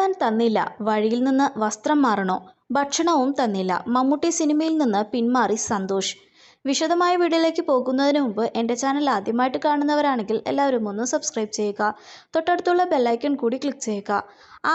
Caravan തന്നില്ല. വഴിയിൽ നിന്ന് വസ്ത്രം മാറണോ? ഭക്ഷണവും തന്നില്ല. മമ്മൂട്ടി സിനിമയിൽ നിന്ന് പിന്മാറി സന്തോഷ്. വിശദമായ വീഡിയോയിലേക്ക് പോകുന്നതിന് മുമ്പ് എന്റെ ചാനൽ ആദ്യമായിട്ട് കാണുന്നവരാണെങ്കിൽ എല്ലാവരും ഒന്ന് സബ്സ്ക്രൈബ് ചെയ്യുക. തൊട്ടടുത്തുള്ള ബെല്ലൈക്കൺ കൂടി ക്ലിക്ക് ചെയ്യുക.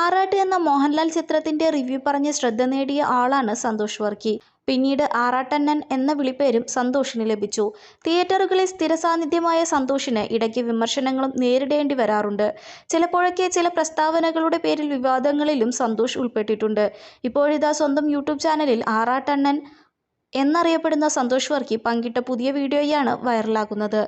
ആറാട്ട് എന്ന മോഹൻലാൽ ചിത്രത്തിന്റെ റിവ്യൂ പറഞ്ഞ് ശ്രദ്ധ നേടിയ ആളാണ് സന്തോഷ് വർക്കി. പിന്നീട് ആറാട്ടണ്ണൻ എന്ന വിളിപ്പേരും സന്തോഷിന് ലഭിച്ചു. തിയേറ്ററുകളിൽ സ്ഥിര സാന്നിധ്യമായ സന്തോഷിന് ഇടയ്ക്ക് വിമർശനങ്ങളും നേരിടേണ്ടി വരാറുണ്ട്. ചിലപ്പോഴൊക്കെ ചില പ്രസ്താവനകളുടെ പേരിൽ വിവാദങ്ങളിലും സന്തോഷ് ഉൾപ്പെട്ടിട്ടുണ്ട്. ഇപ്പോഴിതാ സ്വന്തം യൂട്യൂബ് ചാനലിൽ ആറാട്ടണ്ണൻ എന്നറിയപ്പെടുന്ന സന്തോഷ് വർക്കി പങ്കിട്ട പുതിയ വീഡിയോയാണ് വൈറലാകുന്നത്.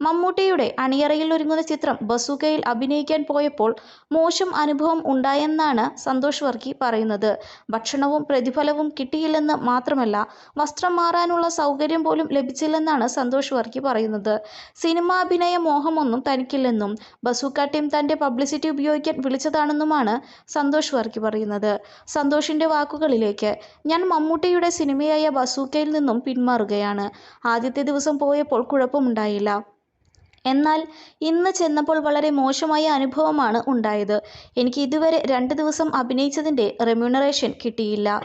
മമ്മൂട്ടിയുടെ അണിയറയിൽ ഒരുങ്ങുന്ന ചിത്രം ബസൂക്കയിൽ അഭിനയിക്കാൻ പോയപ്പോൾ മോശം അനുഭവം ഉണ്ടായെന്നാണ് സന്തോഷ് വർക്കി പറയുന്നത്. ഭക്ഷണവും പ്രതിഫലവും കിട്ടിയില്ലെന്ന് മാത്രമല്ല വസ്ത്രം മാറാനുള്ള സൗകര്യം പോലും ലഭിച്ചില്ലെന്നാണ് സന്തോഷ് വർക്കി പറയുന്നത്. സിനിമാഭിനയ മോഹമൊന്നും തനിക്കില്ലെന്നും ബസൂക്ക ടീം തന്റെ പബ്ലിസിറ്റി ഉപയോഗിക്കാൻ വിളിച്ചതാണെന്നുമാണ് സന്തോഷ് വർക്കി പറയുന്നത്. സന്തോഷിന്റെ വാക്കുകളിലേക്ക് ഞാൻ മമ്മൂട്ടിയുടെ സിനിമയായ ബസൂക്കയിൽ നിന്നും പിന്മാറുകയാണ്. ആദ്യത്തെ ദിവസം പോയപ്പോൾ കുഴപ്പമുണ്ടായില്ല. എന്നാൽ ഇന്ന് ചെന്നപ്പോൾ വളരെ മോശമായ അനുഭവമാണ് ഉണ്ടായത്. എനിക്ക് ഇതുവരെ രണ്ട് ദിവസം അഭിനയിച്ചതിന്റെ റെമ്യൂണറേഷൻ കിട്ടിയില്ല.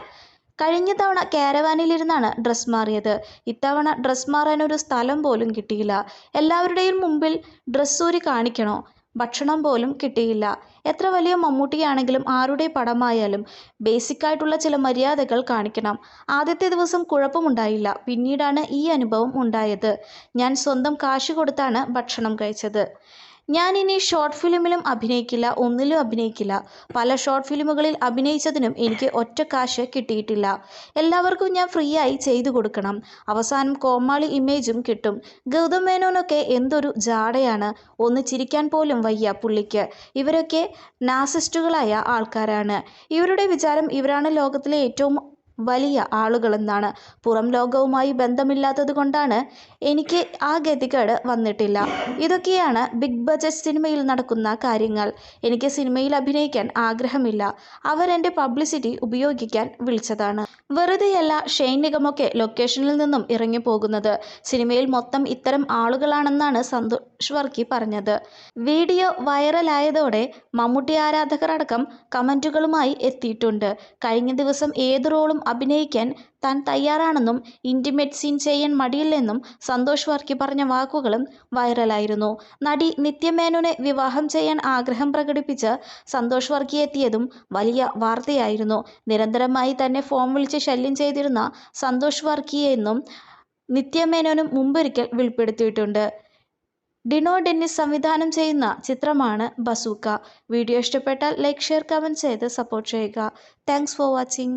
കഴിഞ്ഞ തവണ കാരവാനിലിരുന്നാണ് ഡ്രസ് മാറിയത്. ഇത്തവണ ഡ്രസ് മാറാൻ ഒരു സ്ഥലം പോലും കിട്ടിയില്ല. എല്ലാവരുടെയും മുമ്പിൽ ഡ്രസ്സൂരി കാണിക്കണോ? ഭക്ഷണം പോലും കിട്ടിയില്ല. എത്ര വലിയ മമ്മൂട്ടിയാണെങ്കിലും ആരുടെ പടമായാലും ബേസിക്കായിട്ടുള്ള ചില മര്യാദകൾ കാണിക്കണം. ആദ്യത്തെ ദിവസം കുഴപ്പമുണ്ടായില്ല. പിന്നീടാണ് ഈ അനുഭവം ഉണ്ടായത്. ഞാൻ സ്വന്തം കാശ് കൊടുത്താണ് ഭക്ഷണം കഴിച്ചത്. ഞാൻ ഇനി ഷോർട്ട് ഫിലിമിലും അഭിനയിക്കില്ല ഒന്നിലും അഭിനയിക്കില്ല. പല ഷോർട്ട് ഫിലിമുകളിൽ അഭിനയിച്ചതിനും എനിക്ക് ഒറ്റ കാശ് കിട്ടിയിട്ടില്ല. എല്ലാവർക്കും ഞാൻ ഫ്രീ ആയി ചെയ്തു കൊടുക്കണം. അവസാനം കോമാളി ഇമേജും കിട്ടും. ഗൗതം മേനോനൊക്കെ എന്തൊരു ജാടയാണ്. ഒന്ന് ചിരിക്കാൻ പോലും വയ്യ പുള്ളിക്ക്. ഇവരൊക്കെ നാസിസ്റ്റുകളായ ആൾക്കാരാണ്. ഇവരുടെ വിചാരം ഇവരാണ് ലോകത്തിലെ ഏറ്റവും വലിയ ആളുകളെന്നാണ്. പുറം ലോകവുമായി ബന്ധമില്ലാത്തത് കൊണ്ടാണ് എനിക്ക് ആ ഗതികേട് വന്നിട്ടില്ല. ഇതൊക്കെയാണ് ബിഗ് ബജറ്റ് സിനിമയിൽ നടക്കുന്ന കാര്യങ്ങൾ. എനിക്ക് സിനിമയിൽ അഭിനയിക്കാൻ ആഗ്രഹമില്ല. അവരെന്റെ പബ്ലിസിറ്റി ഉപയോഗിക്കാൻ വിളിച്ചതാണ്. വെറുതെയല്ല ഷെയ്ൻ നിഗമൊക്കെ ലൊക്കേഷനിൽ നിന്നും ഇറങ്ങി പോകുന്നത് സിനിമയിൽ മൊത്തം ഇത്തരം ആളുകളാണെന്നാണ് സന്തോഷ് വർക്കി പറഞ്ഞത്. വീഡിയോ വൈറലായതോടെ മമ്മൂട്ടി ആരാധകർ അടക്കം കമന്റുകളുമായി എത്തിയിട്ടുണ്ട്. കഴിഞ്ഞ ദിവസം ഏത് റോളും അഭിനയിക്കാൻ താൻ തയ്യാറാണെന്നും ഇന്റിമേറ്റ് സീൻ ചെയ്യാൻ മടിയില്ലെന്നും സന്തോഷ് വർക്കി പറഞ്ഞ വാക്കുകളും വൈറലായിരുന്നു. നടി നിത്യമേനോനെ വിവാഹം ചെയ്യാൻ ആഗ്രഹം പ്രകടിപ്പിച്ച് സന്തോഷ് വർക്കി എത്തിയതും വലിയ വാർത്തയായിരുന്നു. നിരന്തരമായി തന്നെ ഫോൺ വിളിച്ച് ശല്യം ചെയ്തിരുന്ന സന്തോഷ് വർക്കിയെന്നും നിത്യമേനോനും മുമ്പൊരിക്കൽ വെളിപ്പെടുത്തിയിട്ടുണ്ട്. ഡിനോ ഡെന്നിസ് സംവിധാനം ചെയ്യുന്ന ചിത്രമാണ് ബസൂക്ക. വീഡിയോ ഇഷ്ടപ്പെട്ടാൽ ലൈക്ക് ഷെയർ കമന്റ് ചെയ്ത് സപ്പോർട്ട് ചെയ്യുക. Thanks for watching.